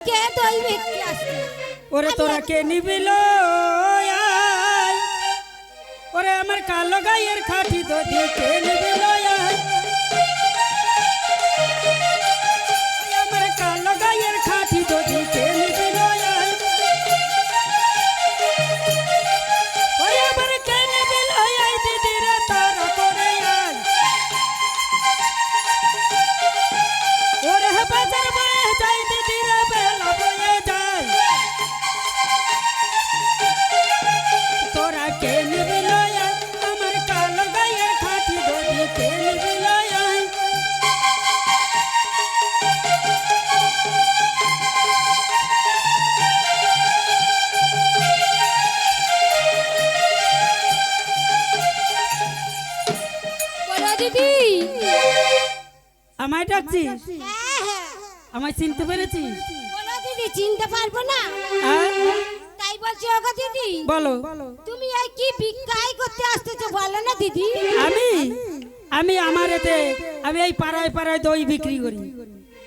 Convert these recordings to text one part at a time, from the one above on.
কে ওরে তোরা কে নিবিল ওরে আমার কালো গায়ের খাটি দিয়ে কে নিবিল দিদি আমায় ডাকছিস? হ্যাঁ হ্যাঁ আমায় চিনতে পেরেছিস? বলো দিদি চিনতে পারব না। হ্যাঁ? তাই বলছি ওগো দিদি বলো। তুমি এই কি বিক্রয় করতে আসতেছো বলো না দিদি। আমি? আমি আমার এতে আমি এই পাড়ায় পাড়ায় দই বিক্রি করি।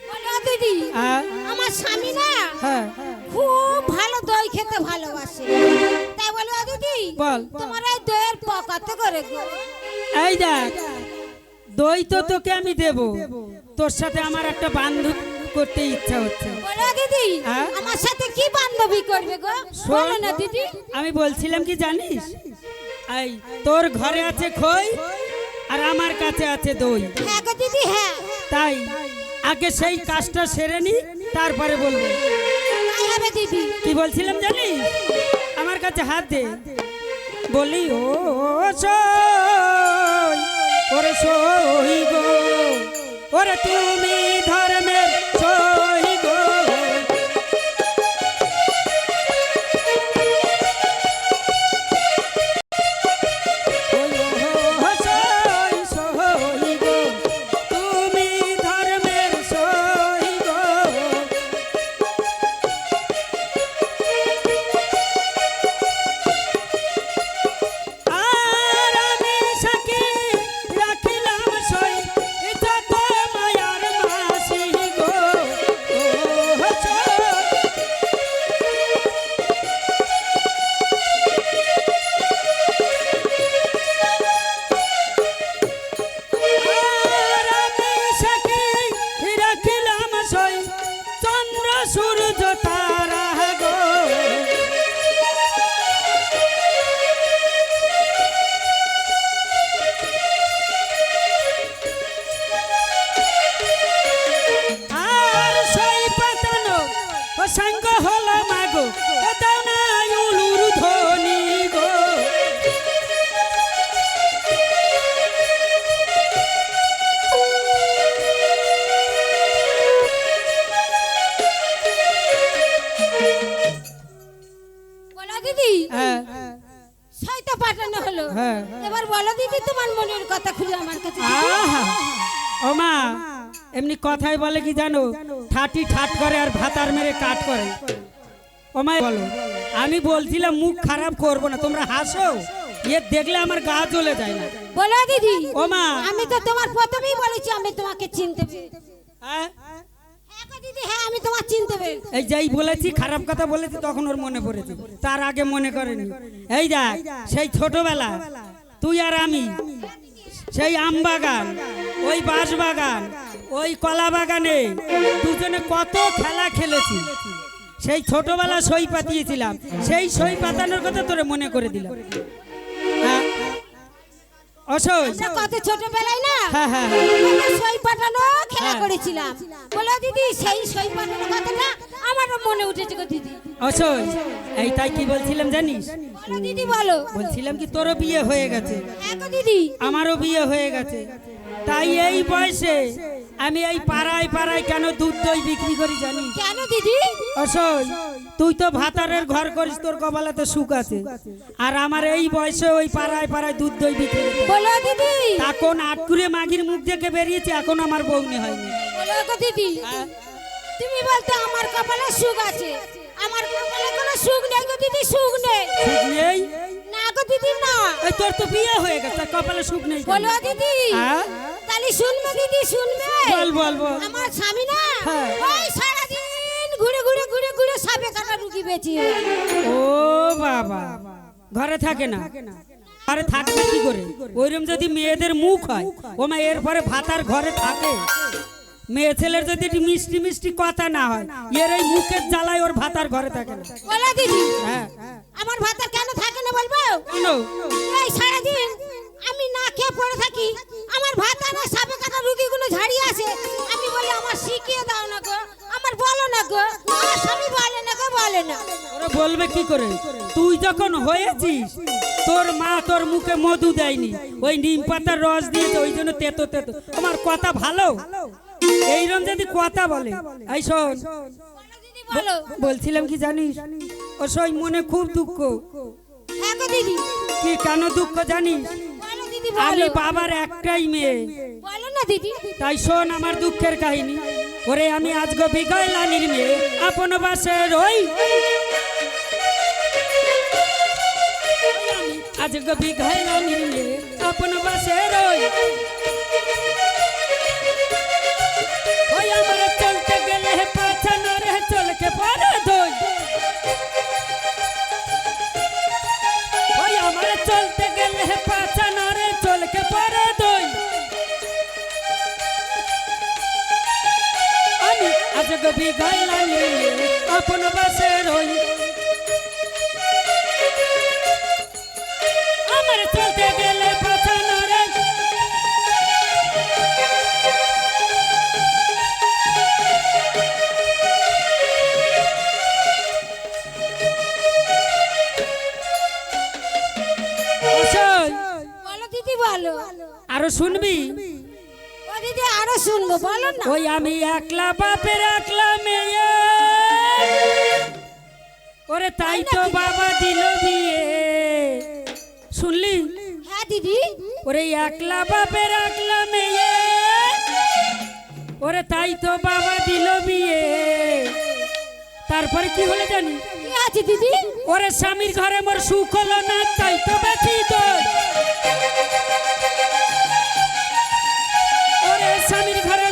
বলো দিদি হ্যাঁ? আমার স্বামী না হ্যাঁ। খুব ভালো দই খেতে ভালোবাসে। তাই বলো দিদি বল। তোমার এই দইয়ের প কত করে এই দেখ দই তো তোকে আমি দেব। তোর সাথে আমার একটা বান্ধব করতে ইচ্ছা হচ্ছে। দিদি হ্যাঁ? আমার সাথে কি বান্ধবী করবে গো? বলো না দিদি। আমি বলছিলাম কি জানিস? এই তোর ঘরে আছে খই আর আমার কাছে আছে দই। হ্যাঁ গো দিদি হ্যাঁ। তাই আগে সেই কাজটা সেরে নি তারপরে বলব। দিদি। কি বলছিলাম জানিস? আমার কাছে হাত দে। বলি ও সই ওরে সই গো ওরে তুমি ধর্মের ও মা এমনি কথাই বলে কি জানো? ঠাটি ঠাট করে আর ভাতার মেরে কাট করে। ও মা বলো আমি বলছিলাম মুখ খারাপ করব না তোমরা হাসো। এ দেখলে আমার গা জ্বলে যায় না। বলো দিদি ও মা আমি তো তোমার প্রথমেই বলেছি আমি তোমাকে চিনতে হ্যাঁ? হ্যাঁ দিদি হ্যাঁ আমি তোমার চিনতে এই যাই বলেছি খারাপ কথা বলেছি তখন ওর মনে পড়েছে। তার আগে মনে করেনি। এই দেখ সেই ছোটবেলা তুই আর আমি সেই আম বাগান ওই বাঁশ বাগান ওই কলা বাগানে দুজনে কত খেলা খেলেছি। সেই ছোটবেলা সই পাতিয়েছিলাম। সেই সই পাতানোর কথা তোরে মনে করে দিলাম। হ্যাঁ। কত ছোটবেলায় না হ্যাঁ হ্যাঁ। সই পাঠানো খেলা। করেছিলাম। বলো দিদি সেই সই কথাটা আমারও মনে উঠেছে গো দিদি। অসই? এই তাই কি বলছিলাম জানিস? বলো দিদি বলো। বলছিলাম কি তোরও বিয়ে হয়ে গেছে। হ্যাঁ গো দিদি। আমারও বিয়ে হয়ে গেছে। তাই এই বয়সে আমি এই পাড়ায় পাড়ায় কেন দুধ দই বিক্রি করি জানি? কেন দিদি? অসই তুই তো ভাতারের ঘর করিস তোর কপালে তো সুখ আছে। আর আমার এই বয়সে ওই পাড়ায় পাড়ায় দুধ দই বিক্রি বলো দিদি। তখন আটকুরে মাগির মুখ থেকে বেরিয়েছে এখন আমার বউনি হয়নি। বলো দিদি। তুমি বলতে আমার কপালে সুখ আছে। আমার কপালে কোনো সুখ নেই গো দিদি সুখ নেই। নেই? না গো দিদি না। তোর তো বিয়ে হয়ে গেছে কপালে সুখ নেই? বলো দিদি। হ্যাঁ? তাহলে শুনবে দিদি শুনবে। বল বল বল। আমার স্বামী না? হ্যাঁ। ওই সারাদিন ঘুরে ঘুরে ঘুরে ঘুরে সাপে কাটা রুগী বেঁচে ও বাবা। ঘরে থাকে না। ঘরে থাকবে কি করে? ওইরকম যদি মেয়েদের মুখ হয় ও মা এরপরে ভাতার ঘরে থাকে। মেয়ে ছেলের যদি মিষ্টি মিষ্টি কথা না হয় এর এই মুখের জ্বালায় ওর ভাতার ঘরে থাকে না। বলো দিদি। হ্যাঁ। আমার ভাতার কেন থাকে না বলব? এই সারাদিন আমি না খেয়ে পড়ে থাকি। আমার ভাত আর সাপে কাটা রুগীগুলো ঝাড়িয়ে আসে। আমি বলি আমার শিখিয়ে দাও না গো আমার বলো না গো আমার স্বামী বলে না গো বলে না। ওরা বলবে কি করে? তুই যখন হয়েছিস তোর মা তোর মুখে মধু দেয়নি। ওই নিম পাতার রস দিয়েছে ওই জন্য তেতো তেতো। আমার কথা ভালো? এইরকম যদি কথা বলে এই শোন। বলছিলাম কি জানিস? ও সই মনে খুব দুঃখ। হ্যাঁ দিদি। কি কেন দুঃখ জানিস? দিদি আমি বাবার একটাই মেয়ে। বলো না দিদি। তাই শোন আমার দুঃখের কাহিনী। ওরে আমি আজকে বিগয় লানির মেয়ে। আপন বাসে রই। আজকে বিঘায় লানির মেয়ে। আপন বাসে রই। ওই আমার আজকে বিঘায় আপন বাসে রই। আমার চলতে গেলে পাছানো রে বলো আরও শুনবি? দিদি আরও শুনব বলো না। ওই আমি একলা বাপের একলা মেয়ে। ওরে তাই তো বাবা দিল বিয়ে। শুনলি? হ্যাঁ দিদি। ওরে একলা বাপের একলা মেয়ে। ওরে তাই তো বাবা দিল বিয়ে। তারপরে কি হলো জানি? আছে দিদি? ওরে স্বামীর ঘরে মোর সুখ হলো না তাই তো বেঁচি তোর ওরে স্বামীর ঘরে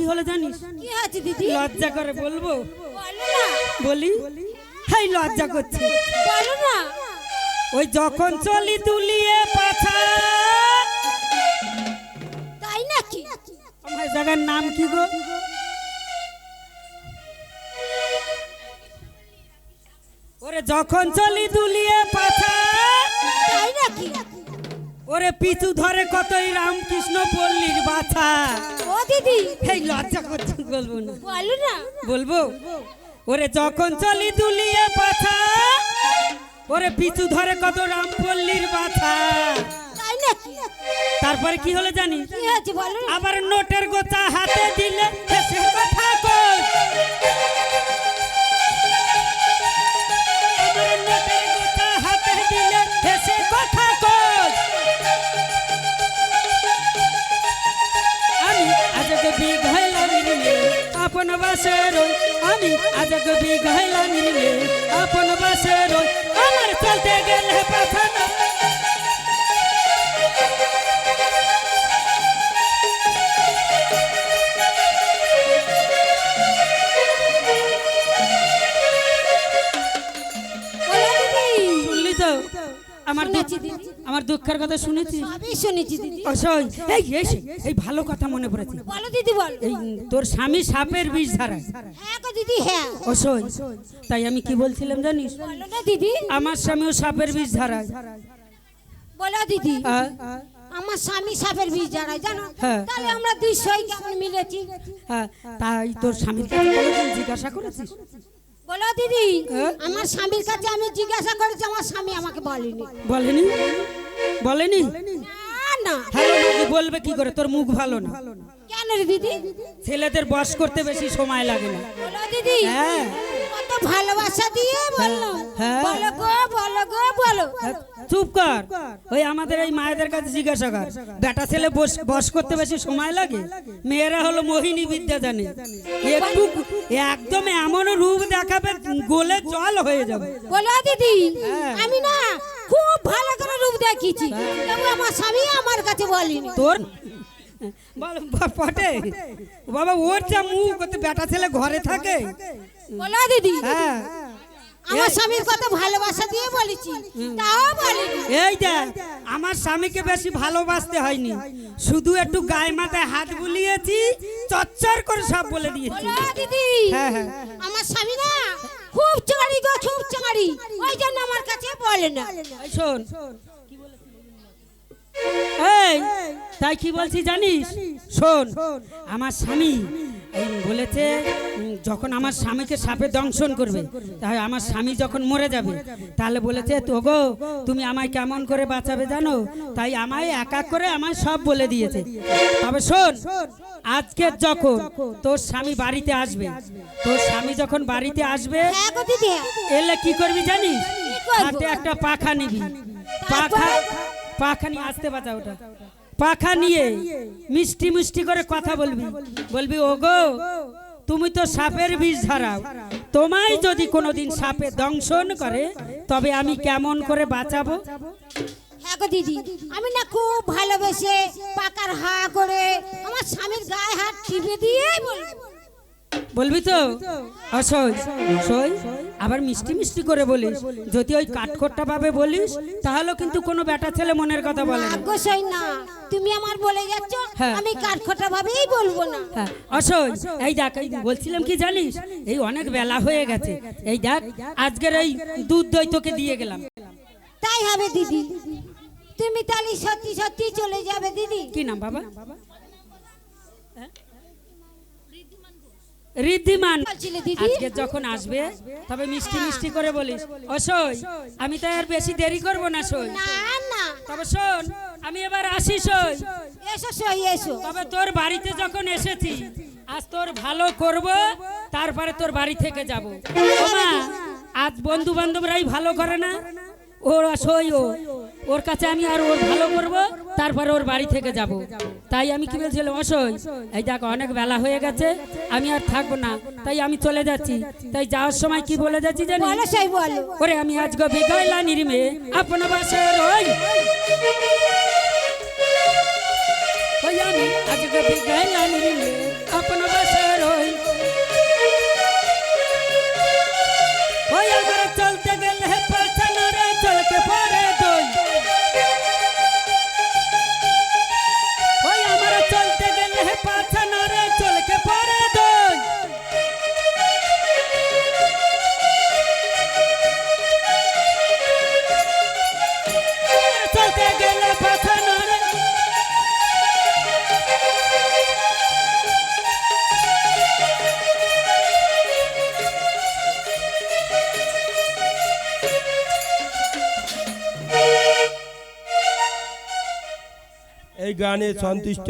কি হলো জানিস? কি আছে দিদি? লজ্জা করে বলব? বলি হাই লজ্জা করছি। বলো না। ওই যখন চলি তুলিয়ে পাছা। তাই নাকি? আমার জায়গার নাম কি গো? ওরে যখন চলি দুলিয়ে পাছা। তাই নাকি? ওরে পিছু ধরে কতই রামকৃষ্ণ পল্লীর বাছা। দিদি। এই লজ্জা করছি বলব না। বলো না। বলব? ওরে যখন চলি দুলিয়ে পাথা ওরে পিছু ধরে কত রামপল্লীর বাছা তারপরে কি হলো জানি? আবার নোটের গোচা হাতে দিলে কথা কই আপন বাসে রই আমি আজকে বিঘাইলা নিলে আপন বাসে রই আমার চলতে গেলে তো? আমার দিদি। আমার দুঃখের কথা শুনেছিস? সবই শুনেছি দিদি। অসই এই এই এই ভালো কথা মনে পড়েছে। বলো দিদি বলো। এই তোর স্বামী সাপের বিষ ধারায় হ্যাঁ গো দিদি হ্যাঁ। অসই তাই আমি কি বলছিলাম জানিস? বলো না দিদি। আমার স্বামীও সাপের বিষ ধারায়। বলো দিদি? আমার স্বামী সাপের বীজ জানায় জানো? হ্যাঁ। তাহলে আমরা দুই সই কেমন মিলেছি? হ্যাঁ, তাই তোর স্বামীর কাছে জিজ্ঞাসা করেছিস? বলো দিদি হ্যাঁ? আমার স্বামীর কাছে আমি জিজ্ঞাসা করেছি আমার স্বামী আমাকে বলেনি। বলেনি? বলেনি? না বলবে কি করে? তোর মুখ ভালো না। কেন রে দিদি? ছেলেদের বস করতে বেশি সময় লাগে না। দিদি হ্যাঁ। কত ভালোবাসা দিয়ে বললাম হ্যাঁ। বলো গো বলো গো বলো। চুপ কর। ওই আমাদের এই মায়েদের কাছে জিজ্ঞাসা কর বেটা ছেলে বস বস করতে বেশি সময় লাগে? মেয়েরা হলো মোহিনী বিদ্যা জানে একটু একদম এমন রূপ দেখাবে গোলে জল হয়ে যাবে। বলো দিদি হ্যাঁ। আমি না খুব ভালো করে রূপ দেখিয়েছি। তবু আমার স্বামী আমার কাছে বলিনি। তোর পটে বাবা ওর যা মুখ ওতে বেটা ছেলে ঘরে থাকে। বলো দিদি। হ্যাঁ। আমার স্বামীর কত ভালোবাসা দিয়ে বলেছি। তাও বলিনি। এই দেখ আমার স্বামীকে বেশি ভালোবাসতে হয়নি। শুধু একটু গায়ে মাথায় হাত বুলিয়েছি চচ্চর করে সব বলে দিয়েছি। দিদি। হ্যাঁ, হ্যাঁ। আমার স্বামী না খুব চাঁড়ি গো খুব চাঁড়ি। ওই জন্য আমার কাছে বলে না। এই শোন। এই তাই কি বলছি জানিস? শোন আমার স্বামী বলেছে যখন আমার স্বামীকে সাপে দংশন করবে তাই আমার স্বামী যখন মরে যাবে তাহলে বলেছে তো গো তুমি আমায় কেমন করে বাঁচাবে জানো? তাই আমায় এক এক করে আমায় সব বলে দিয়েছে। তবে শোন আজকে যখন তোর স্বামী বাড়িতে আসবে তোর স্বামী যখন বাড়িতে আসবে হ্যাঁ দিদি এলে কি করবি জানিস? হাতে একটা পাখা নিবি। পাখা পাখা নিয়ে আসতে বাঁচা ওটা। পাখা নিয়ে মিষ্টি মিষ্টি করে কথা বলবি। বলবি। ওগো তুমি তো সাপের বিষ ধারাও। তোমায় যদি কোনোদিন সাপে দংশন করে তবে আমি কেমন করে বাঁচাবো? হ্যাঁ গো দিদি আমি না খুব ভালোবেসে পাকার হা করে আমার স্বামীর গায়ে হাত টিপে দিয়ে বলব বলবি তো? অসই সই আবার মিষ্টি মিষ্টি করে বলিস। যদি ওই কাঠখোট্টা ভাবে বলিস তাহলেও কিন্তু কোনো বেটা ছেলে মনের কথা বলে না। তুমি আমার বলে যাচ্ছ হ্যাঁ। আমি কাঠখোটা ভাবেই বলব না। হ্যাঁ অসই এই দেখ এই বলছিলাম কি জানিস? এই অনেক বেলা হয়ে গেছে। এই দেখ আজকের এই দুধ দই তোকে দিয়ে গেলাম। তাই হবে দিদি। তুমি তাহলে সত্যি সত্যি চলে যাবে দিদি। কি নাম বাবা? ঋদ্ধিমান। আজকে যখন আসবে তবে মিষ্টি মিষ্টি করে বলিস। অসই আমি তো আর বেশি দেরি করব না সই। তবে শোন আমি এবার আসি সই। এসো সই এসো। তবে তোর বাড়িতে যখন এসেছি আজ তোর ভালো করব তারপরে তোর বাড়ি থেকে যাব। মা আজ বন্ধু বান্ধবরাই ভালো করে না? ও সই ও। ওর কাছে আমি আর ওর ভালো করব তারপরে ওর বাড়ি থেকে যাব। তাই আমি কি বলছিলাম অসই এই দেখো অনেক বেলা হয়ে গেছে আমি আর থাকব না। তাই আমি চলে যাচ্ছি। তাই যাওয়ার সময় কি বলে যাচ্ছি জানি ওরে আমি আজ গো বিগাইলা নির্মে আপন বাসে রই আমি আজ গো বিগাইলা নির্মে আপন বাসে রই ওই গানে সন্তুষ্ট